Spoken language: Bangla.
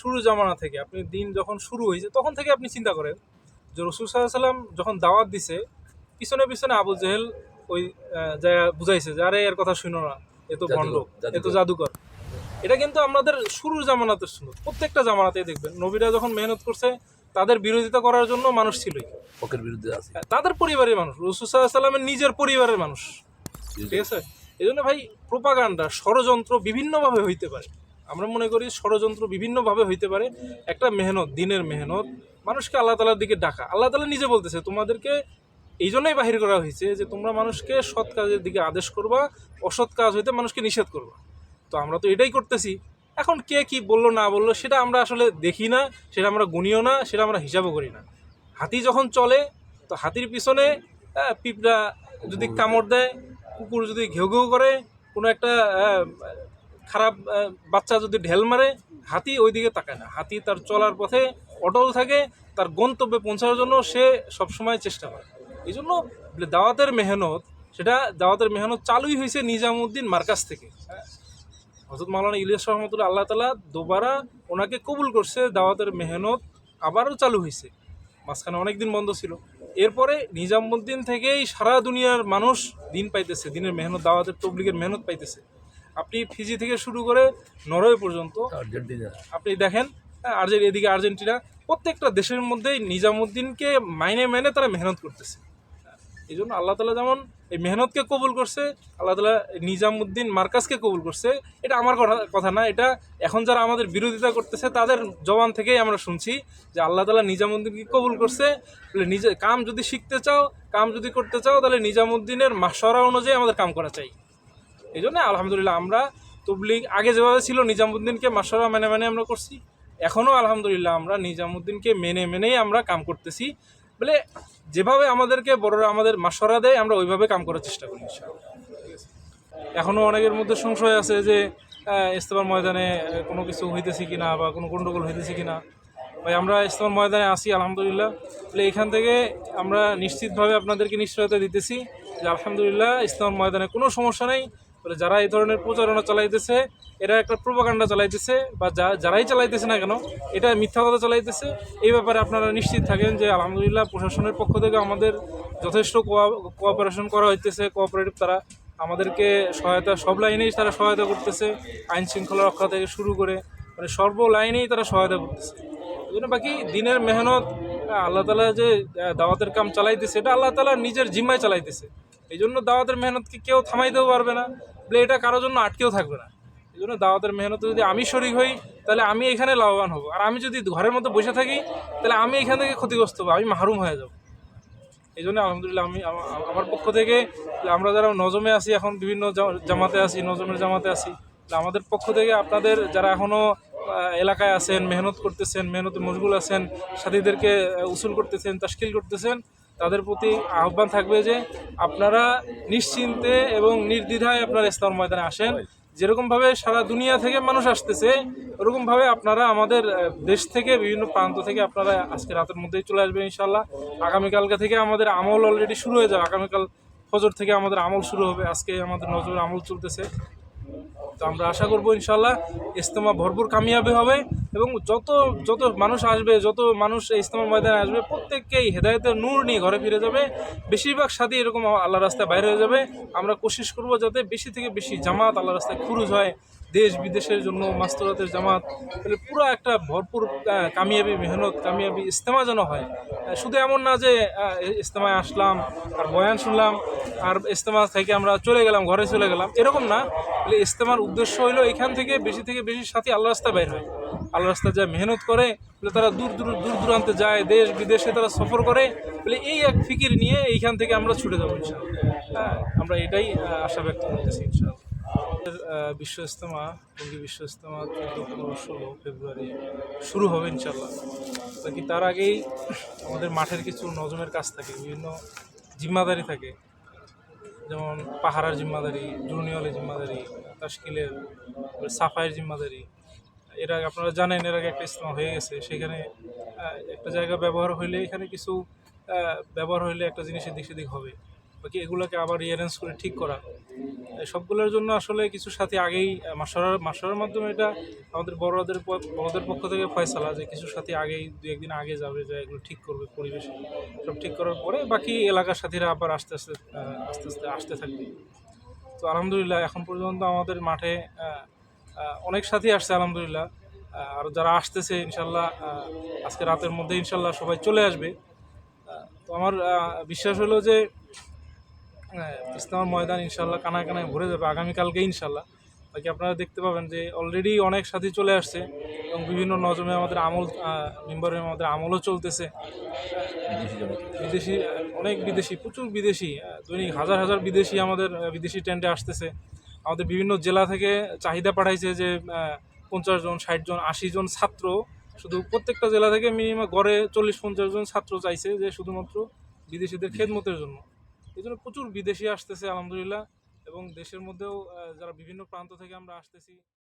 শুরু জামানা থেকে আপনি দিন যখন শুরু হয়েছে তখন থেকে আপনি চিন্তা করেন যে রসুল সাল্লাম যখন দাওয়াত দিছে পিছনে পিছনে আবু জেহেল ওই যা বুঝাইছে যে আরে এর কথা শুনো না এ তো ভণ্ড এ তো জাদুকর। এটা কিন্তু আমাদের শুরুর জামানাতে শুনো প্রত্যেকটা জামানাতেই দেখবেন। নবীরা যখন মেহনত করছে তাদের বিরোধিতা করার জন্য মানুষ ছিলই পকের বিরুদ্ধে আছে। তাদের পরিবারের মানুষ রসুল সাল্লামের নিজের পরিবারের মানুষ। ঠিক আছে? এই জন্য ভাই প্রোপাগান্ডা ষড়যন্ত্র বিভিন্নভাবে হইতে পারে। আমরা মনে করি ষড়যন্ত্র বিভিন্নভাবে হইতে পারে। একটা মেহনত, দিনের মেহনত, মানুষকে আল্লাহ তালার দিকে ডাকা। আল্লাহ তালা নিজে বলতেছে, তোমাদেরকে এই জন্যই বাহির করা হয়েছে যে তোমরা মানুষকে সৎ কাজের দিকে আদেশ করবা, অসৎ কাজ হইতে মানুষকে নিষেধ করবা। তো আমরা তো এটাই করতেছি। এখন কে কি বলল, না বলল, সেটা আমরা আসলে দেখি না, সেটা আমরা গুনিও না, সেটা আমরা হিসাবও করি না। হাতি যখন চলে, তো হাতির পিছনে পিঁপড়া যদি কামড় দেয়, কুকুর যদি ঘেউ ঘেউ করে, কোনো একটা খারাপ বাচ্চা যদি ঢেল মারে, হাতি ওই দিকে তাকায় না। হাতি তার চলার পথে অটল থাকে, তার গন্তব্যে পৌঁছানোর জন্য সে সবসময় চেষ্টা করে। এই জন্য দাওয়াতের মেহনত, সেটা দাওয়াতের মেহনত চালুই হয়েছে নিজামুদ্দিন মার্কাজ থেকে। হজরত মাওলানা ইলিয়াস রহমতুল্লাহ, আল্লাহ তালা দুবারা ওনাকে কবুল করছে, দাওয়াতের মেহনত আবারও চালু হয়েছে। মাঝখানে অনেক দিন বন্ধ ছিল। এরপরে নিজামুদ্দিন থেকেই সারা দুনিয়ার মানুষ দিন পাইতেছে, দিনের মেহনত, দাওয়াতের তবলিগের মেহনত পাইতেছে। আপনি ফিজি থেকে শুরু করে নরওয়ে পর্যন্ত আপনি দেখেন আর্জেন্ট এদিকে আর্জেন্টিনা প্রত্যেকটা দেশের মধ্যেই নিজামুদ্দিনকে মাইনে মাইনে তারা মেহনত করতেছে। এই জন্য আল্লাহ তালা যেমন এই মেহনতকে কবুল করছে আল্লাহ তালা নিজামুদ্দিন মার্কাজকে কবুল করছে এটা আমার কথা না এটা এখন যারা আমাদের বিরোধিতা করতেছে তাদের জবান থেকেই আমরা শুনছি যে আল্লাহ তালা নিজামুদ্দিনকে কবুল করছে। নিজে কাম যদি শিখতে চাও কাম যদি করতে চাও তাহলে নিজামুদ্দিনের মাসরা অনুযায়ী আমাদের কাম করা চাই। এই জন্য আলহামদুলিল্লাহ আমরা তবলিগ আগে যেভাবে ছিল নিজামুদ্দিনকে মাসরা মেনে মেনে আমরা করছি। এখনও আলহামদুলিল্লাহ আমরা নিজামুদ্দিনকে মেনে মেনেই আমরা কাম করতেছি। বলে যেভাবে আমাদেরকে বড়রা আমাদের মাসরা দেয়, আমরা ওইভাবে কাম করার চেষ্টা করি? এখনও অনেকের মধ্যে সংশয় আছে যে ইস্তেমার ময়দানে কোনো কিছু হইতেছে কিনা বা কোনো গণ্ডগোল হইতেছে কিনা। ভাই, আমরা ইস্তেমার ময়দানে আসি আলহামদুলিল্লাহ। তাহলে এখান থেকে আমরা নিশ্চিতভাবে আপনাদেরকে নিশ্চয়তা দিতেছি যে, আলহামদুলিল্লাহ ইসলাম ময়দানে কোনো সমস্যা নেই। বলে যারা এই ধরনের প্রচারণা চালাইতেছে, এরা একটা প্রোপাগান্ডা চালাইতেছে বা যা যারাই চালাইতেছে না কেন, এটা মিথ্যা কথা চালাইতেছে। এই ব্যাপারে আপনারা নিশ্চিত থাকেন যে আলহামদুলিল্লাহ প্রশাসনের পক্ষ থেকে আমাদের যথেষ্ট কোঅপারেশন করা হইতেছে কোঅপারেটিভ তারা আমাদেরকে সহায়তা, সব লাইনেই তারা সহায়তা করতেছে, আইন শৃঙ্খলা রক্ষা থেকে শুরু করে মানে সর্ব লাইনেই তারা সহায়তা করতেছে। এই জন্য বাকি দিনের মেহনত, আল্লাহ তালা যে দাওয়াতের কাম চালাইতেছে, এটা আল্লাহ তালা নিজের জিম্মায় চালাইতেছে। এই জন্য দাওয়াতের মেহনতকে কেউ থামাইতেও পারবে না। বলে এটা কারোর জন্য আটকেও থাকবে না। এই জন্য দাওয়াতের মেহনতে যদি আমি শরিক হই, তাহলে আমি এখানে লাভবান হব। আর আমি যদি ঘরের মধ্যে বসে থাকি, তাহলে আমি এখান থেকে ক্ষতিগ্রস্ত হব, আমি মাহরুম হয়ে যাব। এই জন্য আলহামদুলিল্লাহ আমি আমার পক্ষ থেকে আমরা যারা নজমে আছি, এখন বিভিন্ন জামাতে আছি, নজমের জামাতে আছি আমাদের পক্ষ থেকে আপনাদের যারা এখনও এলাকায় আছেন, মেহনত করতেছেন, মেহনতে মশগুল আছেন, সাথীদেরকে উসুল করতেছেন তাস্কিল করতেছেন তাদের প্রতি আহ্বান থাকবে যে আপনারা নিশ্চিন্তে এবং নির্দ্বিধায় আপনারা ইসলাম ময়দানে আসেন। যেরকমভাবে সারা দুনিয়া থেকে মানুষ আসতেছে, ওরকমভাবে আপনারা আমাদের দেশ থেকে, বিভিন্ন প্রান্ত থেকে আপনারা আজকে রাতের মধ্যেই চলে আসবেন ইনশাল্লাহ আগামীকালকে থেকে আমাদের আমল অলরেডি শুরু হয়ে যাবে। আগামীকাল ফজর থেকে আমাদের আমল শুরু হবে। আজকে আমাদের নজর আমল চলতেছে। তো আমরা আশা করব ইনশাল্লাহ ইজতেমা ভরপুর কামিয়াবি হবে এবং যত যত মানুষ আসবে, যত মানুষ এই ইজতেমার ময়দানে আসবে, প্রত্যেককেই হেদায়তের নূর নিয়ে ঘরে ফিরে যাবে। বেশিরভাগ সাথী এরকম আল্লাহ রাস্তায় বাইরে হয়ে যাবে। আমরা কোশিশ করব যাতে বেশি থেকে বেশি জামাত আল্লাহ রাস্তায় খুরুজ হয়। দেশ বিদেশের জন্য মাস্তরাতের জামাত। তাহলে পুরো একটা ভরপুর কামিয়াবি মেহনত, কামিয়াবি ইজতেমা যেন হয়। শুধু এমন না যে ইজতেমায় আসলাম, আর বয়ান শুনলাম, আর ইজতেমা থেকে আমরা চলে গেলাম, ঘরে চলে গেলাম, এরকম না। তাহলে ইজতেমার উদ্দেশ্য হলো এখান থেকে বেশি থেকে বেশি সাথী আল্লাহ রাস্তা বের হয়। আল্লাহ রাস্তায় যায় মেহনত করে বলে তারা দূর দূর দূর দূরান্তে যায় দেশ বিদেশে তারা সফর করে বলে এই এক ফিকির নিয়ে এইখান থেকে আমরা ছুটে যাব হ্যাঁ, আমরা এটাই আশা ব্যক্ত করতেছি বিশ্ব ইজতেমা টঙ্গী বিশ্ব চোদ্দ পনেরো ষোলো ফেব্রুয়ারি শুরু হবে ইনশাল্লাহ বাকি তার আগেই আমাদের মাঠের কিছু নজমের কাজ থাকে বিভিন্ন জিম্মাদারি থাকে। যেমন পাহারার জিম্মাদারি জুনিয়লের জিম্মাদারি তাস্কিলের সাফাইয়ের জিম্মাদারি। এর আগে আপনারা জানেন এর আগে একটা ইজতেমা হয়ে গেছে। সেখানে একটা জায়গা ব্যবহার হইলে এখানে কিছু ব্যবহার হইলে একটা জিনিসের দিক সেদিক হবে। বাকি এগুলোকে আবার রিঅ্যারেঞ্জ করে ঠিক করা? সবগুলোর জন্য আসলে কিছু সাথী আগেই আহ, মাস্টার মাস্টারের মাধ্যমে এটা আমাদের বড়দের বড়দের পক্ষ থেকে ফয়সালা যে কিছু সাথী আগেই দু একদিন আগে যাবে যে এগুলো ঠিক করবে পরিবেশ। সব ঠিক করার পরে বাকি এলাকার সাথীরা আবার আস্তে আস্তে আস্তে আস্তে আসতে থাকবে। তো আলহামদুলিল্লাহ এখন পর্যন্ত আমাদের মাঠে অনেক সাথী আসছে আলহামদুলিল্লাহ। আর যারা আসতেছে ইনশাল্লাহ আজকে রাতের মধ্যে ইনশাল্লাহ সবাই চলে আসবে। তো আমার বিশ্বাস হলো যে আহ, ইস্তেমার ময়দান ইনশাল্লাহ কানায় কানায় ভরে যাবে আগামীকালকে ইনশাল্লাহ। বাকি আপনারা দেখতে পাবেন যে অলরেডি অনেক সাথী চলে আসছে এবং বিভিন্ন নজমে আমাদের আমল মেম্বারে আমাদের আমলও চলতেছে। বিদেশি অনেক বিদেশি প্রচুর বিদেশি দৈনিক হাজার হাজার বিদেশি আমাদের বিদেশি টেন্টে আসতেছে। আমাদের বিভিন্ন জেলা থেকে চাহিদা পাঠাইছে যে পঞ্চাশ জন ষাট জন আশি জন ছাত্র শুধু প্রত্যেকটা জেলা থেকে মিনিমাম গড়ে চল্লিশ পঞ্চাশ জন ছাত্র চাইছে যে শুধুমাত্র বিদেশিদের খেদমতের জন্য। এই জন্য প্রচুর বিদেশি আসতেছে, আলহামদুলিল্লাহ। এবং দেশের মধ্যেও যারা বিভিন্ন প্রান্ত থেকে আমরা আসতেছি